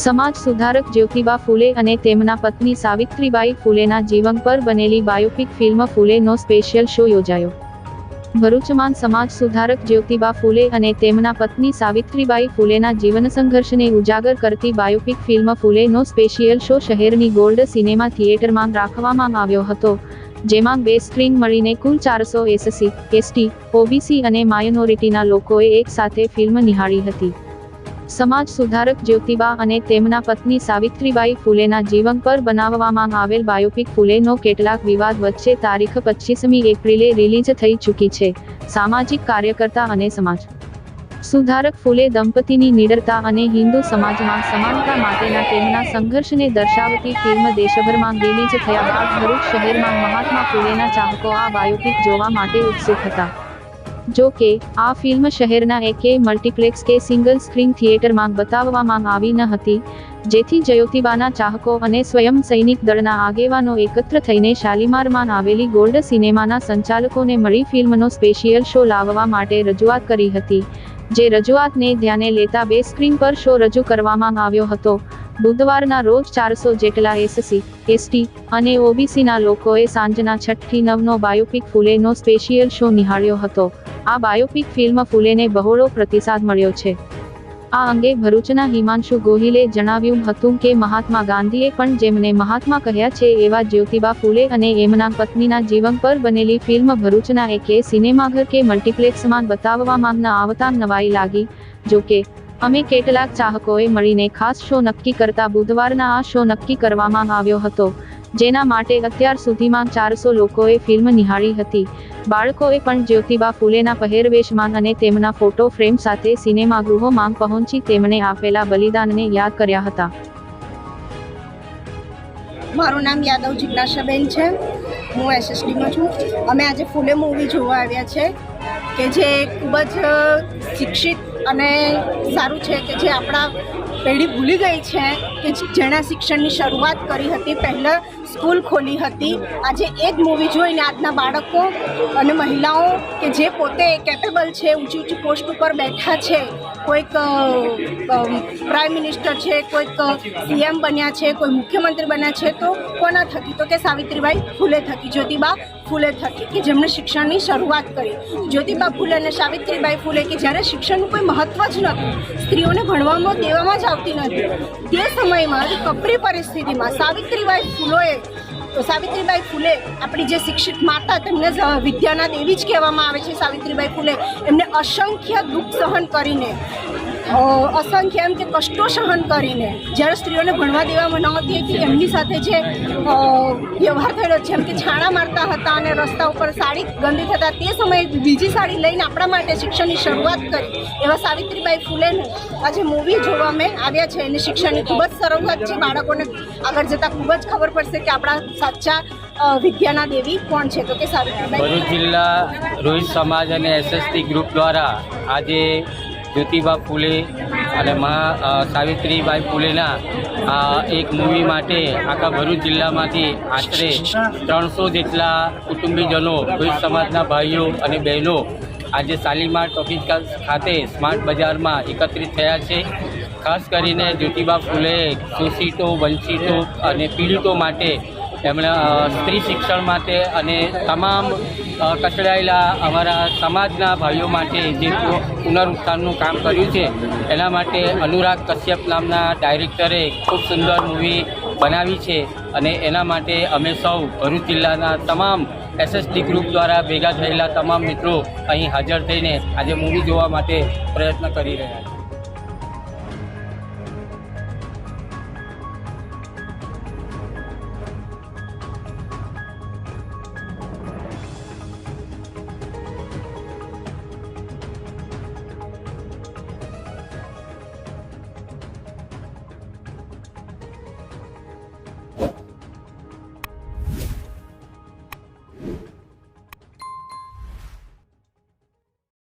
સમાજ સુધારક જ્યોતિબા ફૂલે અને તેમના પત્ની સાવિત્રીબાઈ ફૂલેના જીવન પર બનેલી બાયોપિક ફિલ્મ ફૂલેનો સ્પેશિયલ શો યોજાયો. ભરૂચમાં સમાજ સુધારક જ્યોતિબા ફૂલે અને તેમના પત્ની સાવિત્રીબાઈ ફૂલેના જીવન સંઘર્ષને ઉજાગર કરતી બાયોપિક ફિલ્મ ફૂલેનો સ્પેશિયલ શો શહેરની ગોલ્ડ સિનેમા થિયેટરમાં રાખવામાં આવ્યો હતો, જેમાં બે સ્ક્રીન મળીને કુલ ચારસો એસસી, એસટી, ઓબીસી અને માઇનોરિટીના લોકોએ એક સાથે ફિલ્મ નિહાળી હતી. સમાજ સુધારક જ્યોતિબા અને તેમના પત્ની સાવિત્રીબાઈ ફૂલેના જીવન પર બનાવવામાં આવેલ બાયોપિક ફૂલેનો કેટલાક વિવાદ વચ્ચે તારીખ પચીસમી એપ્રિલે રિલીઝ થઈ ચૂકી છે. સામાજિક કાર્યકર્તા અને સમાજ સુધારક ફૂલે દંપતીની નિડરતા અને હિન્દુ સમાજમાં સમાનતા માટેના તેમના સંઘર્ષને દર્શાવતી ફિલ્મ દેશભરમાં રિલીઝ થયા બાદ ભરૂચ શહેરમાં મહાત્મા ફૂલેના ચાહકો આ બાયોપિક જોવા માટે ઉત્સુક હતા. જો કે, આ ફિલ્મ શહેરના એકે મલ્ટીપ્લેક્સ કે સિંગલ સ્ક્રીન થિયેટરમાં બતાવવામાં આવી ન હતી, જેથી જયોતિબાના ચાહકો અને સ્વયં સૈનિક દળના આગેવાનો એકત્ર થઈને શાલીમારમાં આવેલી ગોલ્ડ સિનેમાના સંચાલકોને મળી ફિલ્મનો સ્પેશિયલ શો લાવવા માટે રજૂઆત કરી હતી, જે રજૂઆતને ધ્યાને લેતા બે સ્ક્રીન પર શો રજૂ કરવામાં આવ્યો હતો. બુધવારના રોજ ચારસો જેટલા એસસી, એસટી અને ઓબીસીના લોકોએ સાંજના છઠ્ઠી નવનો બાયોપિક ફૂલેનો સ્પેશિયલ શો નિહાળ્યો હતો. આ બાયોપિક ફિલ્મ ફૂલેને બહોળો પ્રતિસાદ મળ્યો છે. આ અંગે ભરૂચના હિમાંશુ ગોહિલે જણાવ્યું હતું કે મહાત્મા ગાંધીએ પણ જેમને મહાત્મા કહ્યા છે એવા જ્યોતિબા ફૂલે અને એમના પત્નીના જીવન પર બનેલી ફિલ્મ ભરૂચના એકે સિનેમાઘર કે મલ્ટીપ્લેક્સમાં બતાવવામાં ન આવતા નવાઈ લાગી જોકે અમે કેટલાક ચાહકોએ મળીને ખાસ શો નક્કી કરતા બુધવારના આ શો નક્કી કરવામાં આવ્યો હતો, જેના માટે અત્યાર સુધીમાં ચારસો લોકોએ ફિલ્મ નિહાળી હતી. બાળકોએ પણ જ્યોતિબા ફૂલેના પહેરવેશમાં અને તેમના ફોટો ફ્રેમ સાથે સિનેમાગૃહોમાં પહોંચી તેમણે આપેલા બલિદાનને યાદ કર્યા હતા. મારું નામ યાદવ જિજ્ઞાસાબેન છે. હું એસએસડીમાં છું. અમે આજે ફૂલે મૂવી જોવા આવ્યા છે, કે જે ખૂબ જ શિક્ષિત અને સારું છે કે જે આપણા પેઢી ભૂલી ગઈ છે કે જેણે શિક્ષણની શરૂઆત કરી હતી, પહેલાં સ્કૂલ ખોલી હતી. આજે એ જ મૂવી જોઈને આજના બાળકો અને મહિલાઓ કે જે પોતે કેપેબલ છે, ઊંચી ઊંચી પોસ્ટ ઉપર બેઠા છે, કોઈક પ્રાઇમ મિનિસ્ટર છે, કોઈક સીએમ બન્યા છે, કોઈ મુખ્યમંત્રી બન્યા છે, તો કોના થકી? તો કે સાવિત્રીબાઈ ફૂલે થકી. જ્યોતિબા ફૂલે થકી કે જેમણે શિક્ષણની શરૂઆત કરી. જ્યોતિબા ફૂલે અને સાવિત્રીબાઈ ફૂલે કે જ્યારે શિક્ષણનું કોઈ મહત્વ જ નહોતું, સ્ત્રીઓને ભણવામાં દેવામાં જ આવતી નથી તે સમયમાં કપરી પરિસ્થિતિમાં સાવિત્રીબાઈ ફૂલોએ સાવિત્રીબાઈ ફૂલે આપણી જે શિક્ષિત માતા તેમને વિદ્યાના દેવી જ કહેવામાં આવે છે સાવિત્રીબાઈ ફૂલે, એમને અસંખ્ય દુઃખ સહન કરીને અસંખ્ય એમ કે કષ્ટો સહન કરીને જ્યારે સ્ત્રીઓને ભણવા દેવામાં નહોતી હતી, એમની સાથે જે વ્યવહાર થયેલો છે, એમ કે છાણા મારતા હતા અને રસ્તા ઉપર સાડી ગંદી થતા, તે સમયે બીજી સાડી લઈને આપણા માટે શિક્ષણની શરૂઆત કરી. એવા સાવિત્રીબાઈ ફૂલેને આજે મૂવી જોવા અમે આવ્યા છે. અને શિક્ષણની ખૂબ જ શરૂઆત છે. બાળકોને આગળ જતાં ખૂબ જ ખબર પડશે કે આપણા સાચા વિદ્યાના દેવી કોણ છે. તો કે સાવિત્રીબાઈ. ભરૂચ જિલ્લા રોહિત સમાજ અને એસએસટી ગ્રુપ દ્વારા આજે જ્યોતિબા ફૂલે અને મહા સાવિત્રીબાઈ ફૂલેના એક મૂવી માટે આખા ભરૂચ જિલ્લામાંથી આશરે ત્રણસો જેટલા કુટુંબીજનો રોહિત સમાજના ભાઈઓ અને બહેનો આજે શાલીમાર ટોકીજ ખાતે સ્માર્ટ બજારમાં એકત્રિત થયા છે. ખાસ કરીને જ્યોતિબા ફૂલે શોષિતો, વંચિતો અને પીડિતો માટે એમણે સ્ત્રી શિક્ષણ માટે અને તમામ કચડાયેલા અમારા સમાજના ભાઈઓ માટે જે પુનરુત્થાનનું કામ કર્યું છે, એના માટે અનુરાગ કશ્યપ નામના ડાયરેક્ટરે ખૂબ સુંદર મૂવી બનાવી છે અને એના માટે અમે સૌ ભરૂચ જિલ્લાના તમામ એસએસટી ગ્રુપ દ્વારા ભેગા થયેલા તમામ મિત્રો અહીં હાજર થઈને આજે મૂવી જોવા માટે પ્રયત્ન કરી રહ્યા છે